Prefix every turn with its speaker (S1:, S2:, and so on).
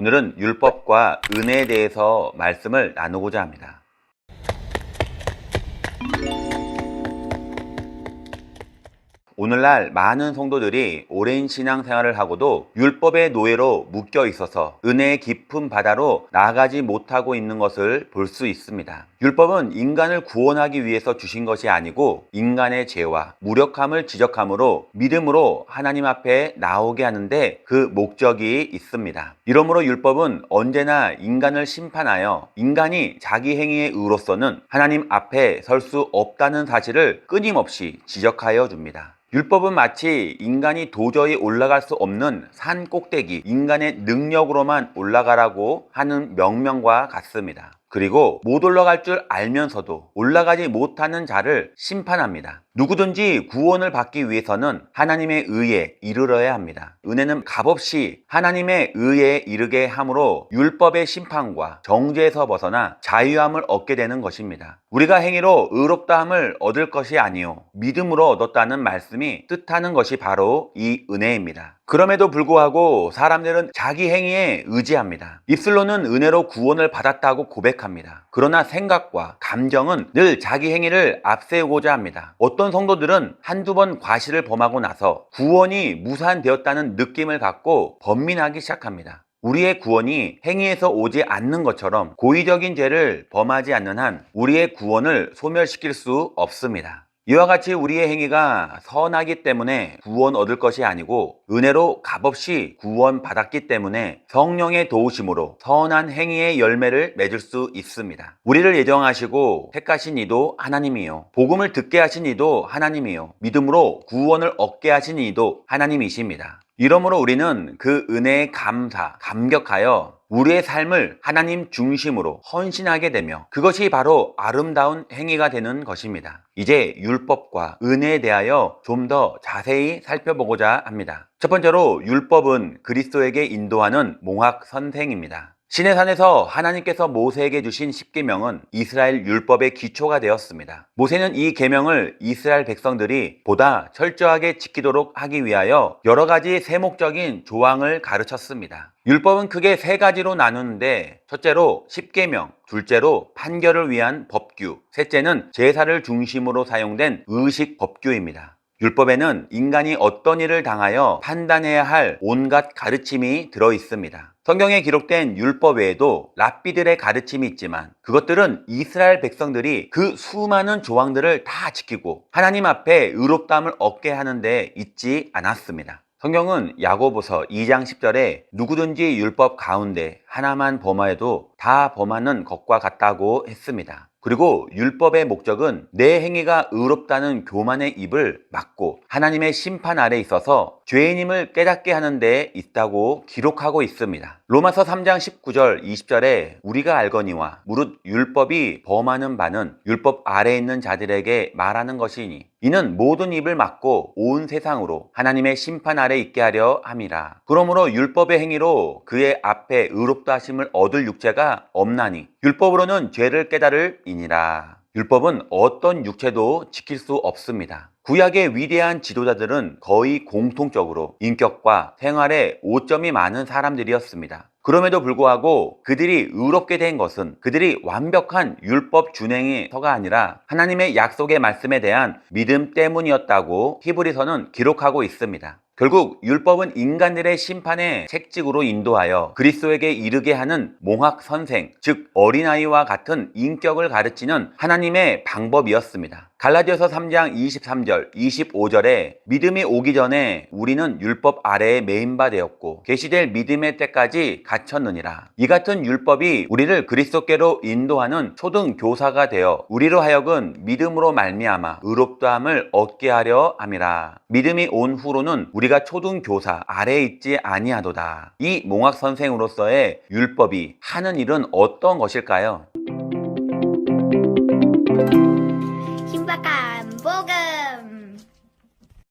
S1: 오늘은 율법과 은혜에 대해서 말씀을 나누고자 합니다. 오늘날 많은 성도들이 오랜 신앙생활을 하고도 율법의 노예로 묶여 있어서 은혜의 깊은 바다로 나아가지 못하고 있는 것을 볼 수 있습니다. 율법은 인간을 구원하기 위해서 주신 것이 아니고 인간의 죄와 무력함을 지적함으로 믿음으로 하나님 앞에 나오게 하는데 그 목적이 있습니다. 이러므로 율법은 언제나 인간을 심판하여 인간이 자기 행위의 의로서는 하나님 앞에 설 수 없다는 사실을 끊임없이 지적하여 줍니다. 율법은 마치 인간이 도저히 올라갈 수 없는 산 꼭대기, 인간의 능력으로만 올라가라고 하는 명령과 같습니다. 그리고 못 올라갈 줄 알면서도 올라가지 못하는 자를 심판합니다. 누구든지 구원을 받기 위해서는 하나님의 의에 이르러야 합니다. 은혜는 값없이 하나님의 의에 이르게 함으로 율법의 심판과 정죄에서 벗어나 자유함을 얻게 되는 것입니다. 우리가 행위로 의롭다함을 얻을 것이 아니요 믿음으로 얻었다는 말씀이 뜻하는 것이 바로 이 은혜입니다. 그럼에도 불구하고 사람들은 자기 행위에 의지합니다. 입술로는 은혜로 구원을 받았다고 고백합니다. 그러나 생각과 감정은 늘 자기 행위를 앞세우고자 합니다. 어떤 성도들은 한두 번 과실을 범하고 나서 구원이 무산되었다는 느낌을 갖고 번민하기 시작합니다. 우리의 구원이 행위에서 오지 않는 것처럼 고의적인 죄를 범하지 않는 한 우리의 구원을 소멸시킬 수 없습니다. 이와 같이 우리의 행위가 선하기 때문에 구원 얻을 것이 아니고 은혜로 값없이 구원 받았기 때문에 성령의 도우심으로 선한 행위의 열매를 맺을 수 있습니다. 우리를 예정하시고 택하신 이도 하나님이요. 복음을 듣게 하신 이도 하나님이요. 믿음으로 구원을 얻게 하신 이도 하나님이십니다. 이러므로 우리는 그 은혜에 감사, 감격하여 우리의 삶을 하나님 중심으로 헌신하게 되며 그것이 바로 아름다운 행위가 되는 것입니다. 이제 율법과 은혜에 대하여 좀 더 자세히 살펴보고자 합니다. 첫 번째로 율법은 그리스도에게 인도하는 몽학 선생입니다. 신의 산에서 하나님께서 모세에게 주신 십계명은 이스라엘 율법의 기초가 되었습니다. 모세는 이 계명을 이스라엘 백성들이 보다 철저하게 지키도록 하기 위하여 여러 가지 세목적인 조항을 가르쳤습니다. 율법은 크게 세 가지로 나누는데 첫째로 십계명, 둘째로 판결을 위한 법규, 셋째는 제사를 중심으로 사용된 의식 법규입니다. 율법에는 인간이 어떤 일을 당하여 판단해야 할 온갖 가르침이 들어 있습니다. 성경에 기록된 율법 외에도 랍비들의 가르침이 있지만 그것들은 이스라엘 백성들이 그 수많은 조항들을 다 지키고 하나님 앞에 의롭다함을 얻게 하는데 있지 않았습니다. 성경은 야고보서 2장 10절에 누구든지 율법 가운데 하나만 범하여도 다 범하는 것과 같다고 했습니다. 그리고 율법의 목적은 내 행위가 의롭다는 교만의 입을 막고 하나님의 심판 아래 있어서 죄인임을 깨닫게 하는 데 있다고 기록하고 있습니다. 로마서 3장 19절 20절에 우리가 알거니와 무릇 율법이 범하는 바는 율법 아래 있는 자들에게 말하는 것이니 이는 모든 입을 막고 온 세상으로 하나님의 심판 아래 있게 하려 함이라. 그러므로 율법의 행위로 그의 앞에 의롭다 하심을 얻을 육체가 없나니 율법으로는 죄를 깨달을 이니라. 율법은 어떤 육체도 지킬 수 없습니다. 구약의 위대한 지도자들은 거의 공통적으로 인격과 생활에 오점이 많은 사람들이었습니다. 그럼에도 불구하고 그들이 의롭게 된 것은 그들이 완벽한 율법 준행에서가 아니라 하나님의 약속의 말씀에 대한 믿음 때문이었다고 히브리서는 기록하고 있습니다. 결국 율법은 인간들의 심판의 책찍으로 인도하여 그리스도에게 이르게 하는 몽학 선생, 즉 어린아이와 같은 인격을 가르치는 하나님의 방법이었습니다. 갈라디아서 3장 23절, 25절에 믿음이 오기 전에 우리는 율법 아래에 메인바 되었고 계시될 믿음의 때까지 갇혔느니라. 이 같은 율법이 우리를 그리스도께로 인도하는 초등 교사가 되어 우리로 하여금 믿음으로 말미암아 의롭다함을 얻게 하려 함이라. 믿음이 온 후로는 우리가 초등 교사 아래에 있지 아니하도다. 이 몽학 선생으로서의 율법이 하는 일은 어떤 것일까요?